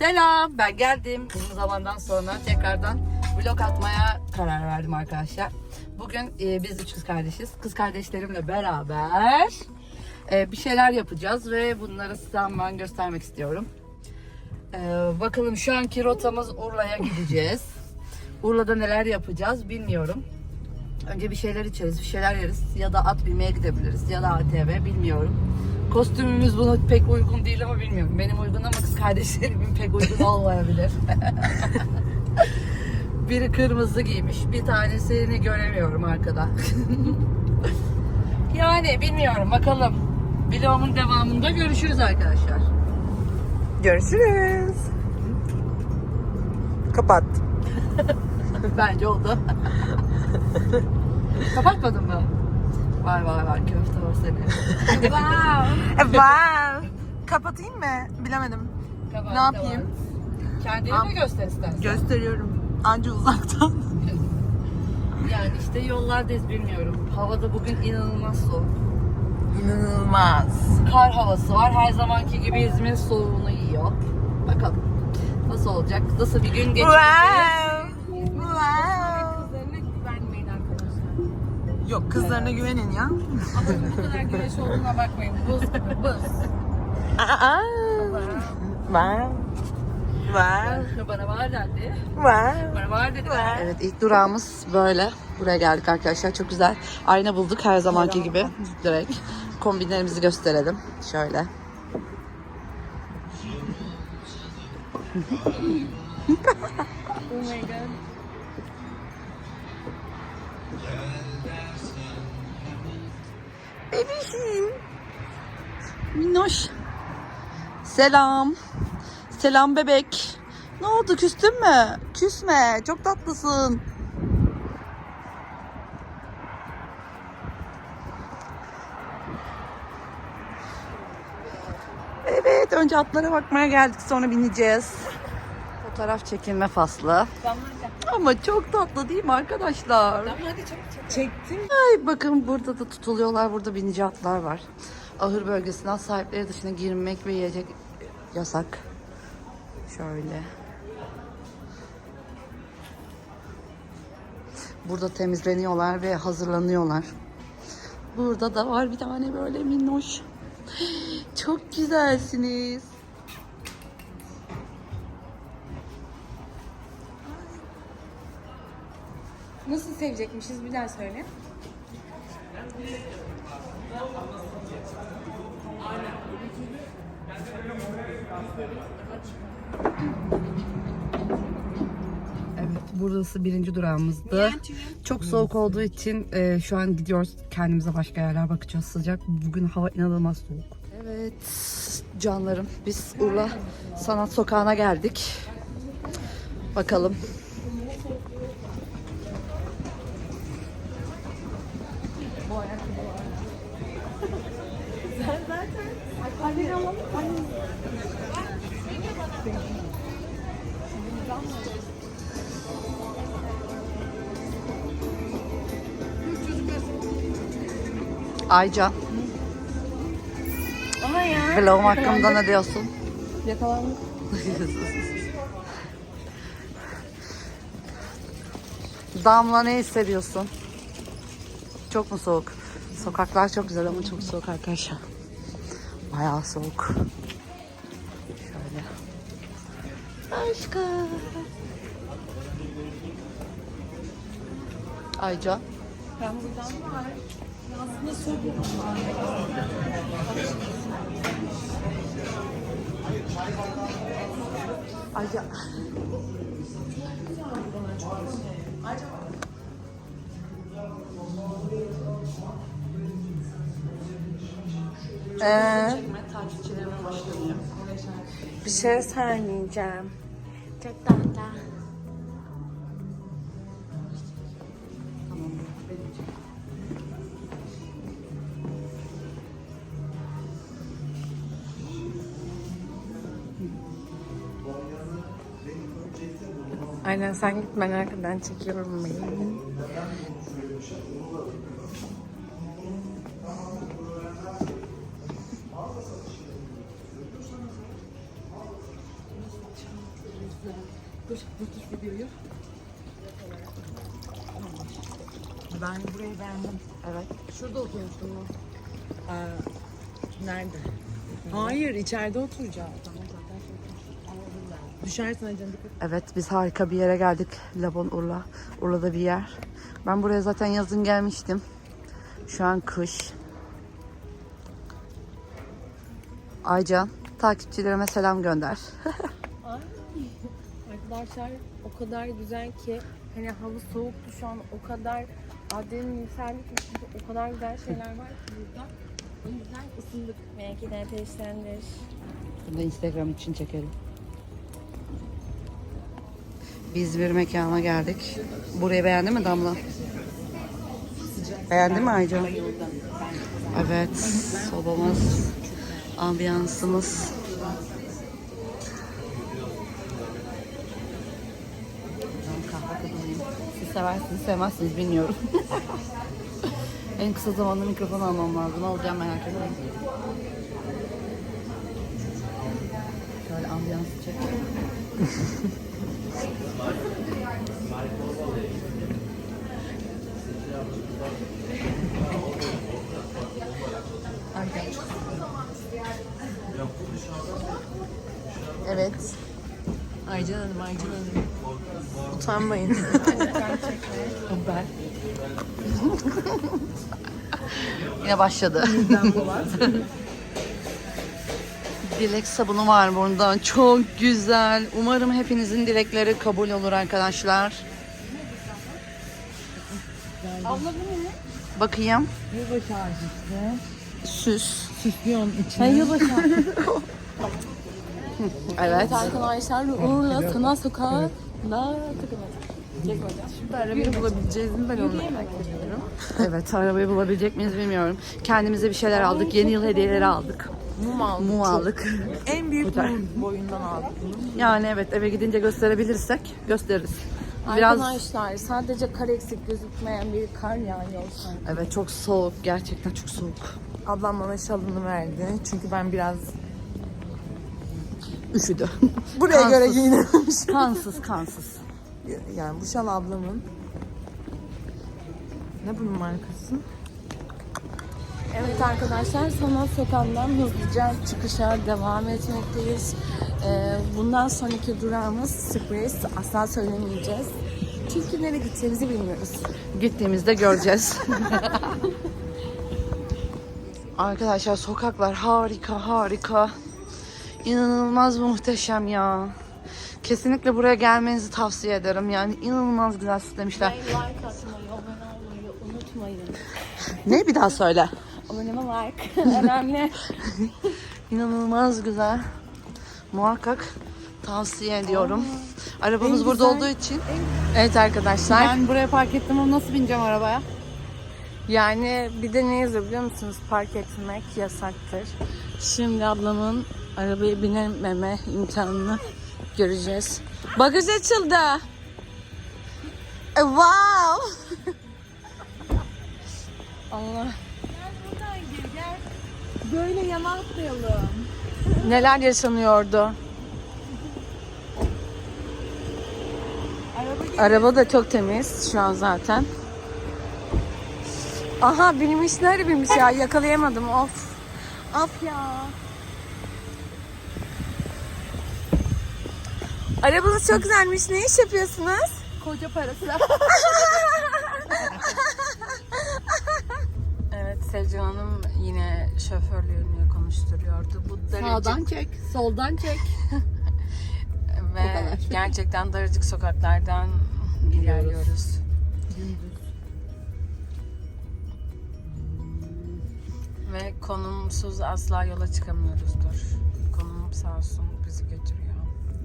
Selam, ben geldim. Uzun zamandan sonra tekrardan vlog atmaya karar verdim arkadaşlar. Bugün e, biz üç kız kardeşiz. Kız kardeşlerimle beraber e, bir şeyler yapacağız ve bunları size ben göstermek istiyorum. E, bakalım şu anki rotamız Urla'ya gideceğiz. Urla'da neler yapacağız bilmiyorum. Önce bir şeyler içeriz, bir şeyler yeriz ya da at binmeye gidebiliriz ya da ATV bilmiyorum. Kostümümüz buna pek uygun değil ama bilmiyorum. Benim uygun ama kız kardeşlerimin pek uygun olmayabilir. Biri kırmızı giymiş, bir tanesini göremiyorum arkada. yani bilmiyorum bakalım. Vlogumun devamında görüşürüz arkadaşlar. Görüşürüz. Kapat. Bence oldu. Kapatmadın mı? Vay vay vay köfte var senin. E, wow. Kapatayım mı? Bilemedim. Kapat, Ne yapayım? kapat. Kendini Am- mi göster istersen? Gösteriyorum. Anca uzaktan. yani işte yollardayız bilmiyorum. Havada bugün inanılmaz soğuk. İnanılmaz. Kar havası var. Her zamanki gibi İzmir soğuğunu yiyor. Bakalım nasıl olacak? Nasıl bir gün geçireceğiz? Wow. Wow. Yok kızlarına güvenin ya. Ama bu kadar güneş olduğuna bakmayın. Buz gibi buz. Aa. Wow. Wow. Bana var dedi. Wow. Bana var dedi. Evet ilk durağımız böyle. Buraya geldik arkadaşlar. Çok güzel. Ayna bulduk her zamanki gibi. Direkt. Kombinlerimizi gösterelim. Şöyle. Oh my god. Bebişim. Minnoş. Selam. Selam bebek. Ne oldu küstün mü? Küsme. Çok tatlısın. Evet önce atlara bakmaya geldik sonra bineceğiz. Fotoğraf çekilme faslı. Ama çok tatlı değil mi arkadaşlar? Hadi çok çok. Çektim. Ay bakın burada da tutuluyorlar. Burada binici atlar var. Ahır bölgesinden sahipleri dışına girmek ve yiyecek yasak. Şöyle. Burada temizleniyorlar ve hazırlanıyorlar. Burada da var bir tane böyle minnoş. Çok güzelsiniz. Nasıl sevecekmişiz bir daha söyle. Evet, burası birinci durağımızdı. Çok soğuk olduğu için e, şu an gidiyoruz. Kendimize başka yerler bakacağız. Sıcak. Bugün hava inanılmaz soğuk. Evet canlarım. Biz Urla Sanat Sokağı'na geldik. Bakalım. Ayca, Ama ya. vlogum hakkında ne diyorsun? Yakalandık. Damla ne hissediyorsun? Çok mu soğuk? Sokaklar çok güzel ama çok soğuk arkadaşlar. Bayağı soğuk. Şöyle. Aşkım. Ayca. Ben buradan var. Aslında soğuk. Ee, bir şey söyleyeceğim. Çok tatlı. Aynen sen git ben arkadan çekiyorum beni. Ben burayı beğendim. Evet. Şurada oturmuştum ben. Aa, nerede? Hayır, içeride oturacağım. Düşersin dikkat. Evet biz harika bir yere geldik. Labon Urla. Urla'da bir yer. Ben buraya zaten yazın gelmiştim. Şu an kış. Aycan takipçilerime selam gönder. Arkadaşlar o kadar güzel ki hani hava soğuktu şu an o kadar adrenaline yükseldik o kadar güzel şeyler var ki burada. O yüzden ısındık. Belki de ateşlendir. Bunu da Instagram için çekelim. Biz bir mekana geldik. Burayı beğendin mi Damla? Beğendin mi Aycan? Evet, sobamız, ambiyansımız. Siz seversiniz, sevmezsiniz bilmiyorum. en kısa zamanda mikrofon almam lazım. Alacağım merak etmeyin. Şöyle ambiyansı çek. Evet. Aycan Hanım, Aycan Hanım. Utanmayın. Ben. Yine başladı. Dilek sabunu var burada. Çok güzel. Umarım hepinizin dilekleri kabul olur arkadaşlar. Abla bu ne? Bakayım. Yılbaşı işte. Süs. Süslüyorsun içine. Ben yılbaşı. Evet. Arkadaşlar Uğur'la Sanat Sokağı'na takılmadık. Şimdi arabayı bulabileceğiz mi ben onu merak ediyorum. Evet arabayı bulabilecek miyiz bilmiyorum. Kendimize bir şeyler aldık. Yeni yıl hediyeleri aldık. Mum aldım. Mum aldık. En büyük Güzel. mum boyundan aldım. Yani evet eve gidince gösterebilirsek gösteririz. Biraz Arkadaşlar sadece kar eksik gözükmeyen bir kar yağıyor sanki. evet çok soğuk gerçekten çok soğuk. Ablam bana şalını verdi çünkü ben biraz Üşüdü. buraya Kansız. göre giyinirmiş. kansız kansız. Yani bu şal ablamın. Ne bunun markası? Evet arkadaşlar Sanat Sokağı'ndan hızlıca çıkışa devam etmekteyiz. Ee, bundan sonraki durağımız sürpriz. Asla söylemeyeceğiz. Çünkü nereye gideceğimizi bilmiyoruz. Gittiğimizde göreceğiz. Arkadaşlar sokaklar harika harika. İnanılmaz muhteşem ya. Kesinlikle buraya gelmenizi tavsiye ederim. Yani inanılmaz güzel süslemişler. like atmayı, abone olmayı unutmayın. Ne bir daha söyle. Aboneme like. Önemli. İnanılmaz güzel. Muhakkak tavsiye ediyorum. Arabamız en burada güzel- olduğu için. evet arkadaşlar. Ben buraya park ettim ama nasıl bineceğim arabaya? Yani bir de ne yazıyor biliyor musunuz? Park etmek yasaktır. Şimdi ablamın arabaya binememe imkanını göreceğiz. Bagaj açıldı. E, wow. Allah. Böyle yana atlayalım. Neler yaşanıyordu. Araba Araba da çok temiz şu an zaten. Aha binmiş nerede binmiş ya yakalayamadım of. Of ya. Arabanız çok güzelmiş. Ne iş yapıyorsunuz? koca parası. Sevcan Hanım yine şoförlüğünü konuşturuyordu. Bu daracık Sağdan çek, soldan çek. ve gerçekten daracık sokaklardan ilerliyoruz. Ve konumsuz asla yola çıkamıyoruzdur. Konum sağ olsun bizi götürüyor.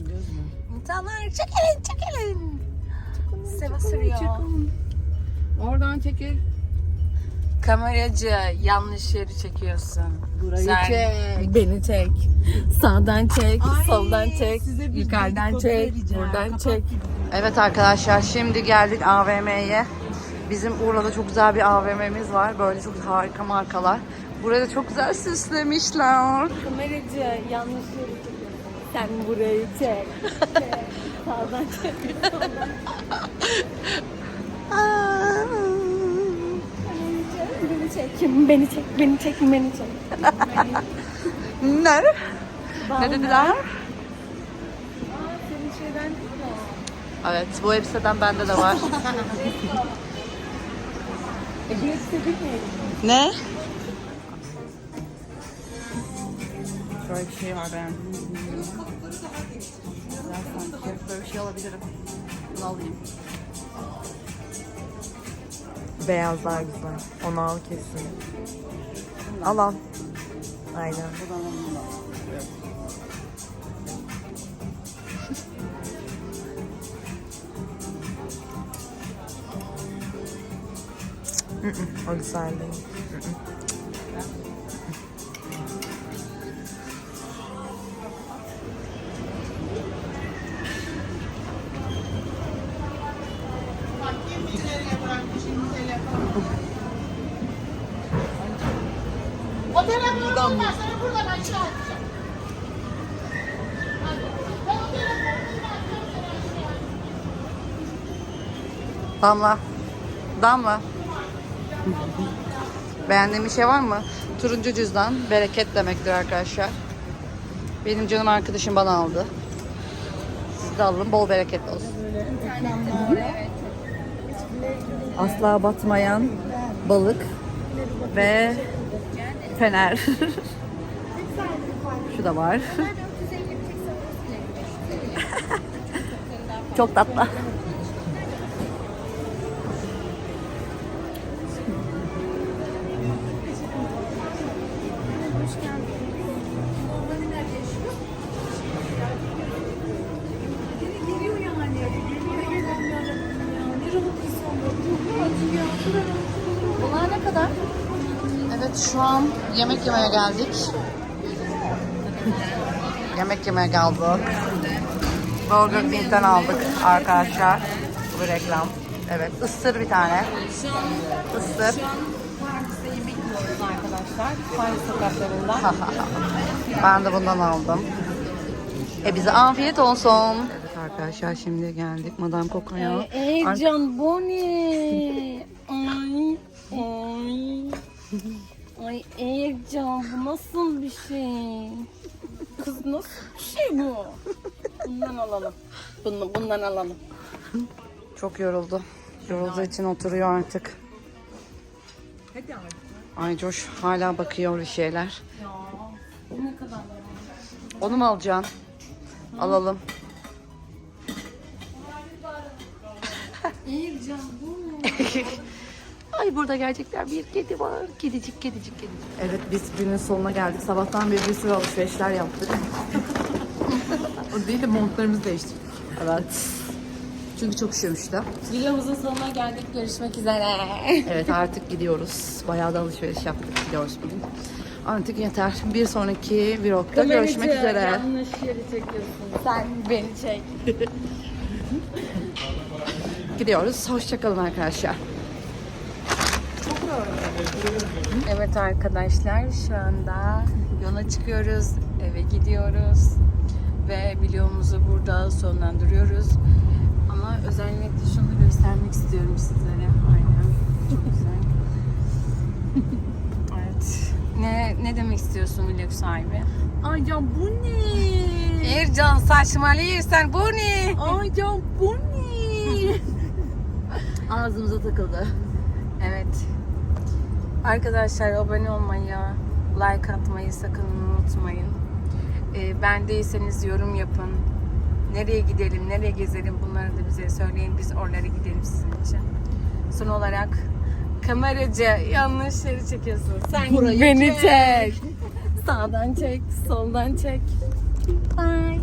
Biliyoruz mu? İnsanlar çekilin çekilin. Seve sürüyor. Oradan çekil. Kameracı yanlış yeri çekiyorsun. Burayı Sen çek. Beni çek. Sağdan çek, Ay, soldan çek, yukarıdan çek, buradan Kapat çek. Evet arkadaşlar şimdi geldik AVM'ye. Bizim Urla'da çok güzel bir AVM'miz var. Böyle çok harika markalar. Burayı da çok güzel süslemişler. Kameracı yanlış yeri çekiyorsun. Sen burayı çek. çek. Sağdan çek. soldan Beni çek, beni çek, beni çek, beni çek. Ne? Ne dediler? Aa, senin şeyden değil mi o? Evet bu elbiseden bende de var. E, ne? Şöyle bir şey var sanki. Böyle bir şey alabilirim. Bunu alayım. Beyazlar güzel. Onu al kesin. Al al. Aynen. O güzel değil. Damla. Damla. Beğendiğin bir şey var mı? Turuncu cüzdan bereket demektir arkadaşlar. Benim canım arkadaşım bana aldı. Siz de alın bol bereketli olsun. Asla batmayan balık ve fener. Şu da var. Çok tatlı. Yemek yemeye geldik. yemek yemeye geldik. Burger King'den aldık arkadaşlar. Bu reklam. Evet ısır bir tane. Isır. Paris'te yemek yiyoruz arkadaşlar. Paris sokaklarında. ben de bundan aldım. E bize afiyet olsun. Evet arkadaşlar şimdi geldik Madame Coco'ya. Ercan bu ne? Ay, ay. Ay Ercan bu nasıl bir şey? Kız nasıl bir şey bu? Bundan alalım. Bunu, bundan alalım. Çok yoruldu. Yorulduğu için oturuyor artık. Ay Coş hala bakıyor bir şeyler. Ya ne kadar? Onu mu alacaksın? Alalım. Ercan bu ne? Ay burada gerçekten bir kedi var. Kedicik, kedicik, kedicik. Evet biz günün sonuna geldik. Sabahtan beri bir sürü alışverişler yaptık. O değil de montlarımızı değiştirdik. Evet. Çünkü çok üşümüştü. Videomuzun sonuna geldik. Görüşmek üzere. Evet artık gidiyoruz. Bayağı da alışveriş yaptık. Gidiyoruz bugün. Artık yeter. Bir sonraki vlogda görüşmek üzere. Yanlış yeri çekiyorsun. Sen beni çek. Gidiyoruz. Hoşçakalın arkadaşlar. Evet arkadaşlar şu anda yola çıkıyoruz. Eve gidiyoruz. Ve videomuzu burada sonlandırıyoruz. Ama özellikle şunu göstermek istiyorum sizlere. Aynen. Çok güzel. evet. Ne, ne demek istiyorsun vlog sahibi? Ay ya bu ne? Ercan saçmalıyorsan bu ne? Ay ya bu ne? Ağzımıza takıldı. Evet. Arkadaşlar abone olmayı, like atmayı sakın unutmayın. Ee, ben değilseniz yorum yapın. Nereye gidelim, nereye gezelim bunları da bize söyleyin. Biz oralara gidelim sizin için. Son olarak kameracı yanlış yeri çekiyorsun. Sen Burayı beni çek. çek. Sağdan çek, soldan çek. Bye.